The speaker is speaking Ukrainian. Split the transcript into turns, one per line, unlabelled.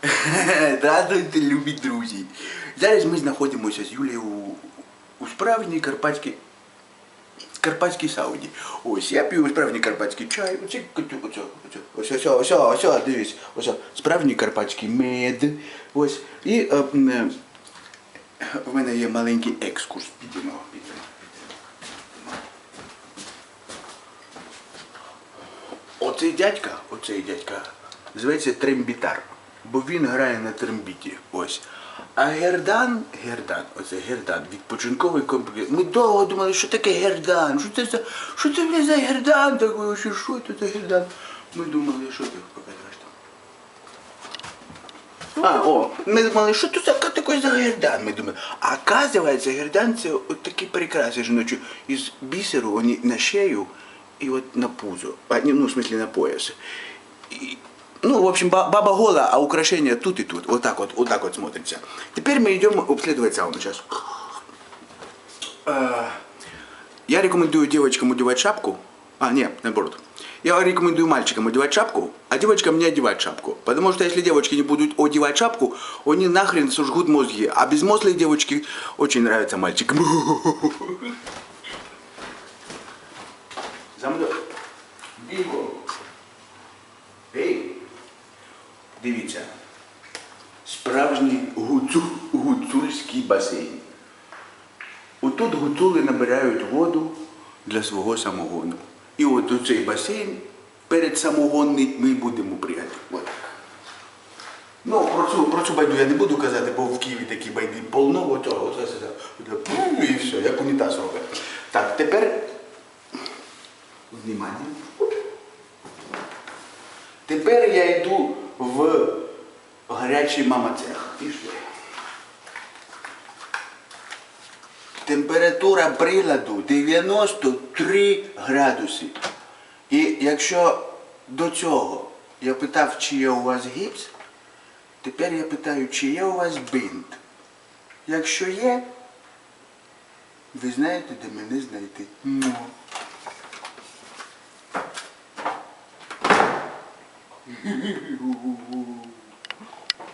Здравствуйте, любі друзі. Зараз ми знаходимося з Юлією у, у справжній карпатській карпатській сауні. Ось я п'ю справжній карпатський чай. Оце, оце, оце, ось, ось, ось, ось, дивись, ось, справжній карпатський мед. Ось. І е, е, в мене є маленький екскурс. Підемо, підемо. Оцей дядька, оцей дядька, зветься трембітар, бо він грає на трембіті. Ось. А гердан, гердан, оце гердан, відпочинковий комплекс. Ми довго думали, що таке гердан, що це за, що це за гердан такий, що, що це за гердан. Ми думали, що ти покажеш там. А, о, ми думали, що це такий за гердан? Ми думали, а оказывается, гердан це от такі прикраси жіночі із бісеру, вони на шею і от на пузо. А, ну, в смысле, на пояс. І, ну, в общем, ба- баба гола, а украшения тут и тут. Вот так вот, вот так вот смотрится. Теперь мы идем обследовать сауну сейчас. Э, Я рекомендую девочкам одевать шапку. А, нет, наоборот. Я рекомендую мальчикам одевать шапку, а девочкам не одевать шапку. Потому что если девочки не будут одевать шапку, они нахрен сожгут мозги. А безмозглые девочки очень нравятся мальчикам. За мною. Дивіться. Справжній гуцу, гуцульський басейн. Отут гуцули набирають воду для свого самогону. І от у цей басейн перед самогонний ми будемо пригати. От. Ну, про цю, про цю байду я не буду казати, бо в Києві такі байди полно, оцього, оце, оце, і все, як унітаз робить. Так, тепер Внимание. Тепер я йду в гарячий мама цех. Пішли. Температура приладу 93 градуси. І якщо до цього я питав, чи є у вас гіпс, тепер я питаю, чи є у вас бинт. Якщо є, ви знаєте, де мене знайти. Ну. Ooh.